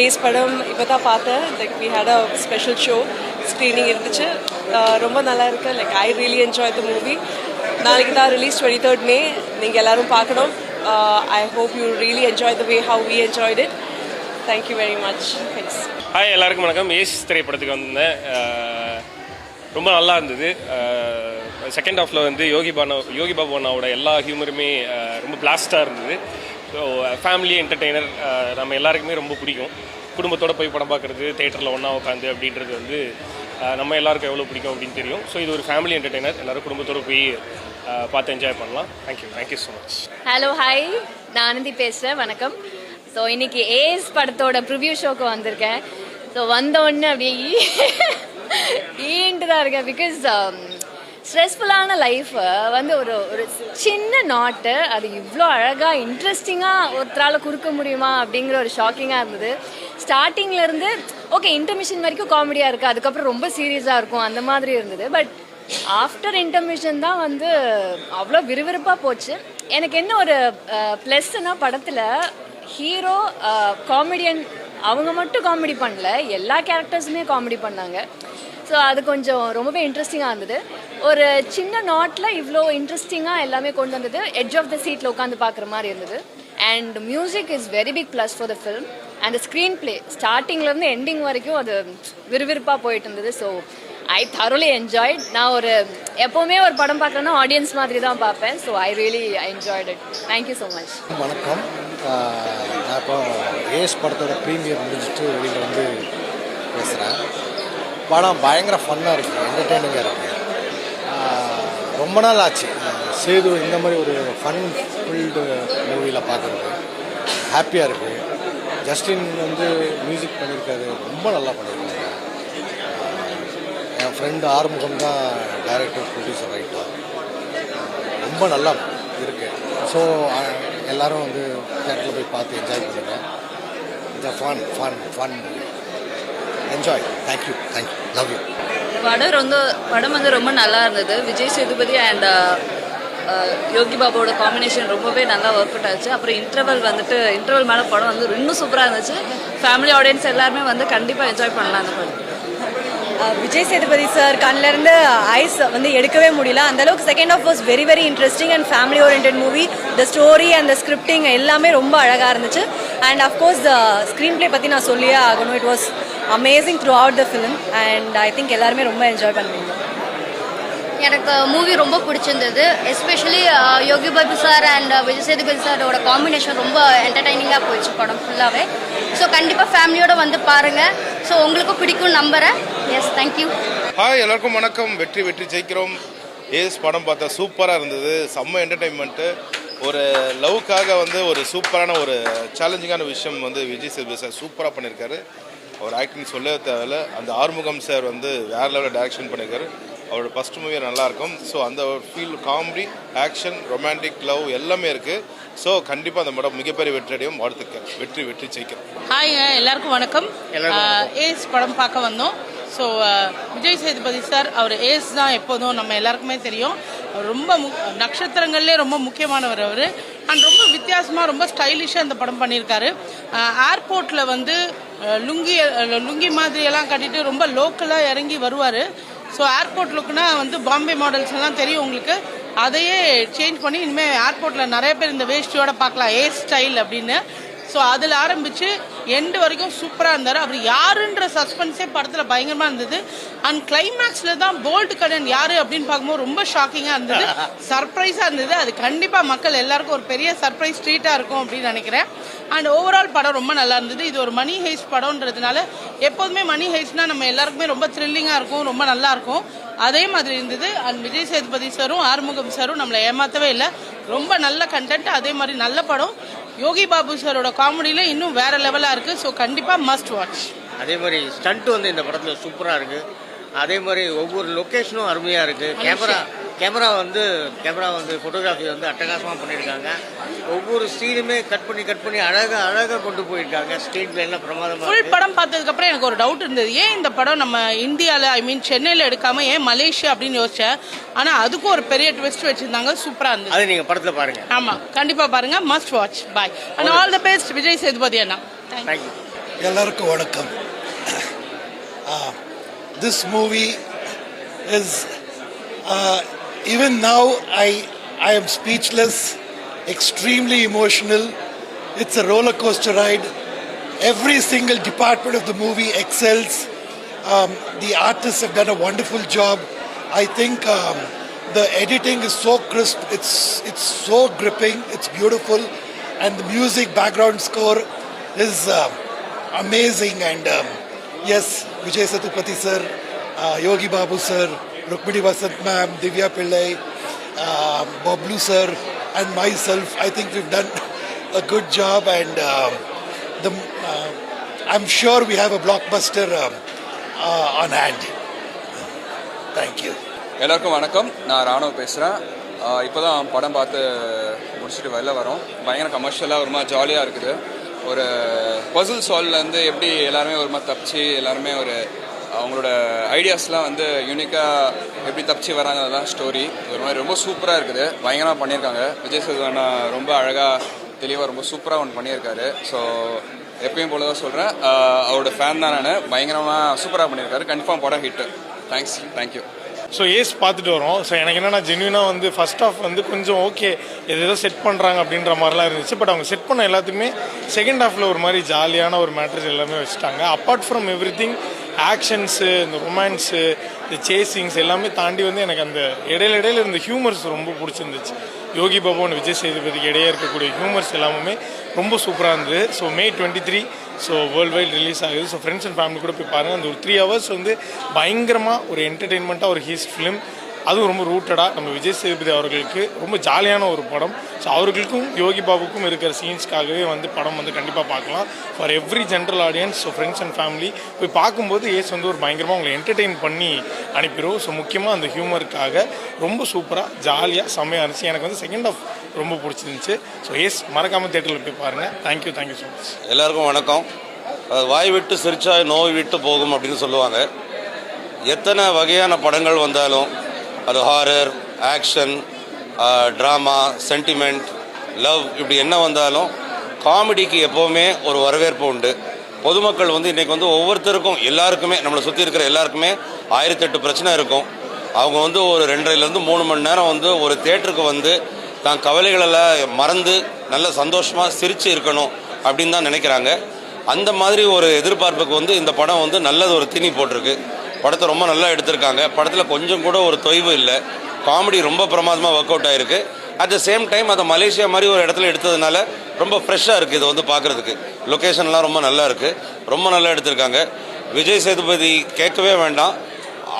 Ace படம் இப்போ தான் பார்த்தேன். Like we had a special show screening இருந்துச்சு. ரொம்ப நல்லா இருக்கு. Like I really enjoy the movie நாளைக்கு தான் ரிலீஸ் டுவெண்ட்டி தேர்ட் மே நீங்கள் எல்லாரும் பார்க்கணும். I hope you really enjoy the way how we enjoyed it thank you very much thanks hi எல்லாருக்கும் வணக்கம். ஏஸ் திரைப்படத்துக்கு வந்திருந்தேன். Uh, ரொம்ப நல்லா இருந்தது. Uh, செகண்ட் ஹாஃபில் வந்து யோகி பானா யோகி பாபு அண்ணாவோட எல்லா ஹியூமருமே uh, ரொம்ப பிளாஸ்டாக இருந்தது. ஸோ ஃபேமிலி என்டர்டெய்னர் நம்ம எல்லாருக்குமே ரொம்ப பிடிக்கும் குடும்பத்தோடு போய் படம் பார்க்குறது தேட்டரில் ஒன்றா உட்காந்து அப்படின்றது வந்து நம்ம எல்லாருக்கும் எவ்வளோ பிடிக்கும் அப்படின்னு தெரியும் ஸோ இது ஒரு ஃபேமிலி என்டர்டெய்னர் எல்லாரும் குடும்பத்தோட போய் பார்த்து என்ஜாய் பண்ணலாம் thank you thank you so much hello hi நான் ஆனந்தி பேசுகிறேன் வணக்கம் ஸோ இன்னைக்கு ஏஸ் படத்தோட ப்ரிவ்யூ ஷோக்கு வந்திருக்கேன் ஸோ வந்த உடனே அப்படியே ஈண்டு தான் இருக்கேன் பிகாஸ் ஸ்ட்ரெஸ்ஃபுல்லான லைஃப் வந்து ஒரு ஒரு சின்ன நாட்டு அது இவ்வளோ அழகாக இன்ட்ரெஸ்டிங்காக ஒருத்தரால் கொடுக்க முடியுமா அப்படிங்கிற ஒரு ஷாக்கிங்காக இருந்தது. ஸ்டார்டிங்லேருந்து ஓகே இன்டர்மிஷன் வரைக்கும் காமெடியாக இருக்குது அதுக்கப்புறம் ரொம்ப சீரியஸாக இருக்கும். அந்த மாதிரி இருந்தது. பட் ஆஃப்டர் இன்டர்மிஷன் தான் வந்து அவ்வளோ விறுவிறுப்பாக போச்சு. எனக்கு என்ன ஒரு ப்ளஸ்னா படத்தில் ஹீரோ காமெடியன் அவங்க மட்டும் காமெடி பண்ணல. எல்லா கேரக்டர்ஸுமே காமெடி பண்ணாங்க. ஸோ அது கொஞ்சம் ரொம்பவே இன்ட்ரெஸ்டிங்காக இருந்தது. ஒரு சின்ன நாட்டில் இவ்வளோ இன்ட்ரெஸ்டிங்காக எல்லாமே கொண்டு வந்தது. எட்ஜ் ஆஃப் த சீட்டில் உட்காந்து பார்க்குற மாதிரி இருந்தது. And music is very big plus for the film and screenplay ஸ்டார்டிங்லேருந்து எண்டிங் வரைக்கும் அது விறுவிறுப்பாக போயிட்டு இருந்தது. ஸோ ஐ தரோலி என்ஜாய்ட் நான் ஒரு எப்போவுமே ஒரு படம் பார்க்குறேன்னா ஆடியன்ஸ் மாதிரி தான் பார்ப்பேன். So I really enjoyed it thank you so much வணக்கம். நான் இப்போ ஏஸ் படத்தோட ப்ரீமியர் முடிஞ்சிட்டு வெளியில் வந்து பேசுகிறேன் படம் பயங்கர ஃபன்னாக இருக்குது என்டர்டெய்னிங்காக இருக்குது ரொம்ப நாள் ஆச்சு. சேது இந்த மாதிரி ஒரு ஃபன் ஃபில்டு மூவியில் பார்க்குறது ஹாப்பியாக இருக்குது ஜஸ்டின் வந்து மியூசிக் பண்ணியிருக்காரு ரொம்ப நல்லா பண்ணியிருக்காரு என் ஃப்ரெண்டு ஆறுமுகம் தான் டைரக்டர் ப்ரொடியூசர் ரைட்டர் ரொம்ப நல்லா இருக்கு. ஸோ எல்லாரும் வந்து தேட்டரில் போய் பார்த்து என்ஜாய் பண்ணுங்க. It's fun fun fun enjoy thank you thank you love you படம் ரொம்ப படம் வந்து ரொம்ப நல்லா இருந்தது. Vijay Sethupathi and uh, uh, Yogi பாபாவோட காம்பினேஷன் ரொம்பவே நல்லா ஒர்க் அவுட் ஆச்சு. அப்புறம் இன்டர்வல் வந்துட்டு இன்டர்வல் மேலே படம் வந்து இன்னும் சூப்பராக இருந்துச்சு. ஃபேமிலி ஆடியன்ஸ் எல்லாருமே வந்து கண்டிப்பாக என்ஜாய் பண்ணலாம் அந்த படம். Uh, விஜய் சேதுபதி சார் கண்ணிலேருந்து ஐஸ் வந்து எடுக்கவே முடியல. அந்த அளவுக்கு second half was very very interesting and family orient movie the story and the scripting எல்லாமே ரொம்ப அழகாக இருந்துச்சு. And of course the screenplay பற்றி நான் சொல்லியே ஆகணும். It was amazing throughout the film and I think எல்லாருமே ரொம்ப என்ஜாய் பண்ணுவீங்க. எனக்கு மூவி ரொம்ப பிடிச்சிருந்தது. Especially Yogi Babu sir and Vijay Sethupathi சாரோட காம்பினேஷன் ரொம்ப என்டர்டைனிங்காக போயிடுச்சு படம் ஃபுல்லாகவே ஸோ கண்டிப்பாக ஃபேமிலியோட வந்து பாருங்கள் ஸோ உங்களுக்கும் பிடிக்கும் நம்புகிறேன் எஸ் தேங்க்யூ ஹாய் எல்லாருக்கும் வணக்கம். வெற்றி வெற்றி ஜெயிக்கிறோம். ஏஸ் படம் பார்த்தா சூப்பராக இருந்தது. செம்ம என்டர்டைன்மெண்ட்டு ஒரு லவ்க்காக வந்து ஒரு சூப்பரான ஒரு சேலஞ்சிங்கான விஷயம் வந்து விஜய் சேதுபதி சார் சூப்பராக பண்ணியிருக்காரு. அவர் ஆக்டிங் சொல்லவே தேவையில்ல. அந்த ஆறுமுகம் சார் வந்து வேறு லெவலில் டைரக்ஷன் பண்ணியிருக்காரு. அவரோட ஃபஸ்ட் மூவி நல்லாயிருக்கும் ஸோ அந்த feel comedy action romantic love எல்லாமே இருக்குது ஸோ கண்டிப்பாக அந்த படம் மிகப்பெரிய வெற்றி அடையும். வாழ்த்துக்கள். வெற்றி வெற்றி ஜெயிக்கிறோம் ஹாய்ங்க எல்லாருக்கும் வணக்கம். ஏஸ் படம் பார்க்க வந்தோம். ஸோ விஜய் சேதுபதி சார் அவர் ஏஸ் தான் எப்போதும் நம்ம எல்லாருக்குமே தெரியும். ரொம்ப நட்சத்திரங்கள்லேயே ரொம்ப முக்கியமானவர் அவர். அண்ட் ரொம்ப வித்தியாசமாக ரொம்ப ஸ்டைலிஷாக இந்த படம் பண்ணியிருக்காரு. ஏர்போர்ட்டில் வந்து லுங்கி லுங்கி மாதிரியெல்லாம் கட்டிட்டு ரொம்ப லோக்கலாக இறங்கி வருவார். ஸோ ஏர்போர்ட் லுக்குனா வந்து பாம்பே மாடல்ஸ் எல்லாம் தெரியும் உங்களுக்கு. அதையே சேஞ்ச் பண்ணி இனிமேல் ஏர்போர்ட்டில் நிறைய பேர் இந்த வேஷ்டியோட பார்க்கலாம். ஏ ஸ்டைல் அப்படின்னு. ஸோ அதில் ஆரம்பித்து எண்டு வரைக்கும் சூப்பராக இருந்தார். அவர் யாருன்ற சஸ்பென்ஸே படத்தில் பயங்கரமாக இருந்தது. அண்ட் கிளைமேக்ஸில் தான் போல்டு கடன் யார் அப்படின்னு பார்க்கும்போது ரொம்ப ஷாக்கிங்காக இருந்தது. சர்ப்ரைஸாக இருந்தது. அது கண்டிப்பாக மக்கள் எல்லாருக்கும் ஒரு பெரிய சர்ப்ரைஸ் ட்ரீட்டாக இருக்கும் அப்படின்னு நினைக்கிறேன். அண்ட் ஓவரால் படம் ரொம்ப நல்லா இருந்தது. இது ஒரு மணி ஹெய்ஸ்ட் படம்ன்றதுனால எப்போதுமே மணி ஹெய்ஸ்ட்னா நம்ம எல்லாருக்குமே ரொம்ப த்ரில்லிங்காக இருக்கும் ரொம்ப நல்லா இருக்கும். அதே மாதிரி இருந்தது. அண்ட் விஜய் சேதுபதி சாரும் ஆறுமுகம் சாரும் நம்மளை ஏமாற்றவே இல்லை. ரொம்ப நல்ல கண்டென்ட் அதே மாதிரி நல்ல படம். யோகி பாபு சாரோட காமெடியில இன்னும் வேற லெவலாக இருக்கு. ஸோ கண்டிப்பாக மஸ்ட் வாட்ச் அதே மாதிரி ஸ்டண்ட் வந்து இந்த படத்தில் சூப்பராக இருக்கு. அதே மாதிரி ஒவ்வொரு லொக்கேஷனும் அருமையாக இருக்கு. கேமரா கேமரா வந்து கேமரா வந்து ஃபோட்டோகிராஃபி வந்து அட்டகாசமாக பண்ணியிருக்காங்க. ஒவ்வொரு சீனுமே கட் பண்ணி கட் பண்ணி அழகாக அழகாக கொண்டு போயிருக்காங்க. ஸ்க்ரீன் பிளேலாம் பிரமாதமாக ஃபுல் இருக்கு. படம் பார்த்ததுக்கு அப்புறம் எனக்கு ஒரு டவுட் இருந்தது. ஏன் இந்த படம் நம்ம இந்தியாவில் ஐ மீன் சென்னையில் எடுக்காம ஏன் மலேசியா அப்படின்னு யோசிச்சேன் ஆனால் அதுக்கும் ஒரு பெரிய ட்விஸ்ட் வச்சிருந்தாங்க. சூப்பராக இருந்தது. அதை நீங்கள் படத்தில் பாருங்கள் ஆமா. கண்டிப்பா பாருங்க. Must watch bye and all the best Vijay Sethupathi Anna. Thank you எல்லாருக்கும் வணக்கம். This movie is Even now, I, I am speechless, extremely emotional. It's a roller coaster ride. Every single department of the movie excels. Um, the artists have done a wonderful job. I think um, the editing is so crisp. It's it's so gripping. It's beautiful, and the music background score is uh, amazing. And um, yes, Vijay Satupathy sir, uh, Yogi Babu sir, Rukmini Vasant ma'am, Divya Pillai, um, Boblu sir, and myself. I think we've done a good job and. Um, the, uh, I'm sure we have a blockbuster um, uh, on hand. Thank you. எல்லாருக்கும் வணக்கம் நான் ராணுவ பேசுகிறேன் இப்போ தான் படம் பார்த்து முடிச்சுட்டு வெளில வரோம் பயங்கர கமர்ஷியலாக ஒரு மாதிரி ஜாலியாக இருக்குது ஒரு பசில் சால்வ்லேருந்து எப்படி எல்லாருமே ஒரு மாதிரி தப்பிச்சு எல்லாருமே ஒரு அவங்களோட ஐடியாஸ்லாம் வந்து யூனிக்காக எப்படி தப்பிச்சு வராங்க அதெல்லாம் ஸ்டோரி ஒரு மாதிரி ரொம்ப சூப்பராக இருக்குது. பயங்கரமாக பண்ணியிருக்காங்க. விஜய் சேதுவண்ணா ரொம்ப அழகாக தெளிவாக ரொம்ப சூப்பராக ஒன்று பண்ணியிருக்காரு. ஸோ எப்பயும் போல தான் சொல்கிறேன் அவரோட ஃபேன் தான் நான். பயங்கரமாக சூப்பராக பண்ணியிருக்காரு. கன்ஃபார்ம் படம் hit thanks thank you so Ace பார்த்துட்டு வரோம். ஸோ எனக்கு என்னென்னா ஜென்யூனாக வந்து ஃபர்ஸ்ட் ஆஃப் வந்து கொஞ்சம் ஓகே எது ஏதோ செட் பண்ணுறாங்க அப்படின்ற மாதிரிலாம் இருந்துச்சு. பட் அவங்க செட் பண்ண எல்லாத்துக்குமே செகண்ட் ஹாஃபில் ஒரு மாதிரி ஜாலியான ஒரு மேட்ரஸ் எல்லாமே வச்சுட்டாங்க. Apart from everything actions இந்த ரொமான்ஸு இந்த சேசிங்ஸ் எல்லாமே தாண்டி வந்து எனக்கு அந்த இடையில இடையில இருந்த ஹியூமர்ஸ் ரொம்ப பிடிச்சிருந்துச்சு. யோகி பாபு விஜய் சேதுபதிக்கு இடையே இருக்கக்கூடிய ஹியூமர்ஸ் எல்லாமே ரொம்ப சூப்பராக இருந்தது. So May twenty three so worldwide release ஆகுது. ஸோ ஃப்ரெண்ட்ஸ் அண்ட் ஃபேமிலி கூட போய் பாருங்கள் அந்த ஒரு த்ரீ ஹவர்ஸ் வந்து பயங்கரமாக ஒரு என்டர்டெயின்மெண்ட்டாக ஒரு ஹீஸ் ஃபிலிம் அதுவும் ரொம்ப ரூட்டடாக நம்ம விஜய் சேதுபதி அவர்களுக்கு ரொம்ப ஜாலியான ஒரு படம். ஸோ அவர்களுக்கும் யோகி பாபுக்கும் இருக்கிற சீன்ஸ்க்காகவே வந்து படம் வந்து கண்டிப்பாக பார்க்கலாம். For every general audience so friends and family போய் பார்க்கும்போது ஏஸ் வந்து ஒரு பயங்கரமாக உங்களை என்டர்டெயின் பண்ணி அனுப்பிடும் ஸோ முக்கியமாக அந்த ஹியூமருக்காக ரொம்ப சூப்பராக ஜாலியாக செம்மையாக இருந்துச்சு. எனக்கு வந்து செகண்ட் ஆஃப் ரொம்ப பிடிச்சிருந்துச்சு. ஸோ ஏஸ் மறக்காமல் தேட்டரில் போய் பாருங்கள் தேங்க்யூ தேங்க்யூ ஸோ மச் எல்லாருக்கும் வணக்கம். வாய் விட்டு சிரிச்சா நோய் விட்டு போகும் அப்படின்னு சொல்லுவாங்க. எத்தனை வகையான படங்கள் வந்தாலும் அது horror action drama sentiment love இப்படி என்ன வந்தாலும் காமெடிக்கு எப்போவுமே ஒரு வரவேற்பு உண்டு. பொதுமக்கள் வந்து இன்றைக்கி வந்து ஒவ்வொருத்தருக்கும் எல்லாருக்குமே நம்மளை சுற்றி இருக்கிற எல்லாருக்குமே ஆயிரத்தெட்டு பிரச்சனை இருக்கும். அவங்க வந்து ஒரு ரெண்டரைலேருந்து மூணு மணி நேரம் வந்து ஒரு தேட்டருக்கு வந்து தான் கவலைகளெல்லாம் மறந்து நல்ல சந்தோஷமாக சிரித்து இருக்கணும் அப்படின்னு தான் நினைக்கிறாங்க. அந்த மாதிரி ஒரு எதிர்பார்ப்புக்கு வந்து இந்த படம் வந்து நல்லது ஒரு தீனி போட்டிருக்கு. படத்தை ரொம்ப நல்லா எடுத்திருக்காங்க. படத்தில் கொஞ்சம் கூட ஒரு தொய்வு இல்லை. காமெடி ரொம்ப பிரமாதமாக ஒர்க் அவுட் ஆயிருக்கு. அட் த சேம் டைம் அதை மலேசியா மாதிரி ஒரு இடத்துல எடுத்ததுனால ரொம்ப ஃப்ரெஷ்ஷாக இருக்குது இது வந்து பார்க்குறதுக்கு. லொக்கேஷன்லாம் ரொம்ப நல்லா இருக்குது ரொம்ப நல்லா எடுத்திருக்காங்க. விஜய் சேதுபதி கேட்கவே வேண்டாம்.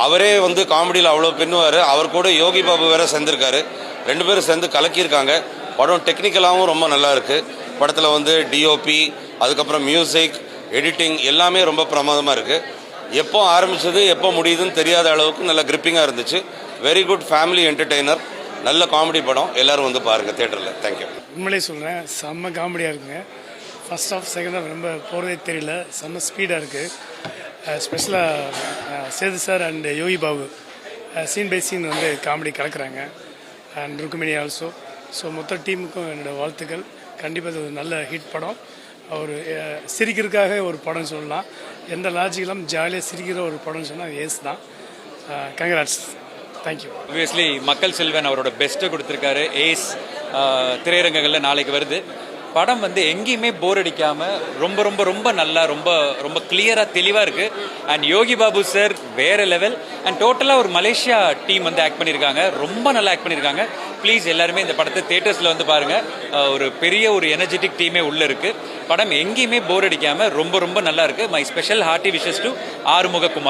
அவரே வந்து காமெடியில் அவ்வளோ பின்னுவார். அவர் கூட யோகி பாபு வேற சேர்ந்துருக்காரு. ரெண்டு பேரும் சேர்ந்து கலக்கியிருக்காங்க. படம் டெக்னிக்கலாகவும் ரொம்ப நல்லா இருக்குது படத்தில் வந்து டிஓபி அதுக்கப்புறம் மியூசிக் எடிட்டிங் எல்லாமே ரொம்ப பிரமாதமாக இருக்குது எப்போ ஆரம்பித்தது எப்போ முடியுதுன்னு தெரியாத அளவுக்கு நல்ல கிரிப்பிங்காக இருந்துச்சு. வெரி குட் ஃபேமிலி என்டர்டெய்னர் நல்ல காமெடி படம். எல்லாரும் வந்து பாருங்கள் தேட்டரில் தேங்க்யூ உண்மையிலே சொல்கிறேன் செம்ம காமெடியாக இருக்குங்க. ஃபர்ஸ்ட் ஆஃப் செகண்ட் ஆஃப் ரொம்ப போகிறதே தெரியல. செம்ம ஸ்பீடாக இருக்குது ஸ்பெஷலாக Sethu sir and Yogi Babu scene by scene வந்து காமெடி கலக்குறாங்க. அண்ட் ருக்குமினி ஆல்சோ ஸோ மொத்த டீமுக்கும் என்னோடய வாழ்த்துக்கள். கண்டிப்பாக இது ஒரு நல்ல ஹிட் படம். அவர் சிரிக்கிறதுக்காக ஒரு படம் சொல்லலாம். எந்த லாஜிக்கெல்லாம் ஜாலியாக சிரிக்கிற ஒரு படம்னு சொன்னால் ஏஸ் தான். கங்க்ராட்ஸ் தேங்க்யூ ஆப்வியஸ்லி மக்கள் செல்வன் அவரோட பெஸ்ட்டை கொடுத்துருக்காரு. ஏஸ் திரையரங்கங்களில் நாளைக்கு வருது. படம் வந்து எங்கேயுமே போர் அடிக்காம ரொம்ப ரொம்ப ரொம்ப நல்லா ரொம்ப ரொம்ப கிளியரா தெளிவா இருக்கு. அண்ட் யோகி பாபு சார் வேற லெவல் அண்ட் டோட்டலா ஒரு மலேசியா டீம் வந்து ஆக்ட் பண்ணியிருக்காங்க ரொம்ப நல்லா ஆக்ட் பண்ணியிருக்காங்க ப்ளீஸ் எல்லாருமே இந்த படத்தை தேட்டர்ஸ்ல வந்து பாருங்க. ஒரு பெரிய ஒரு எனர்ஜெட்டிக் டீமே உள்ள இருக்கு. படம் எங்கேயுமே போர் அடிக்காம ரொம்ப ரொம்ப நல்லா இருக்கு. My special hearty wishes to Arumugakumar.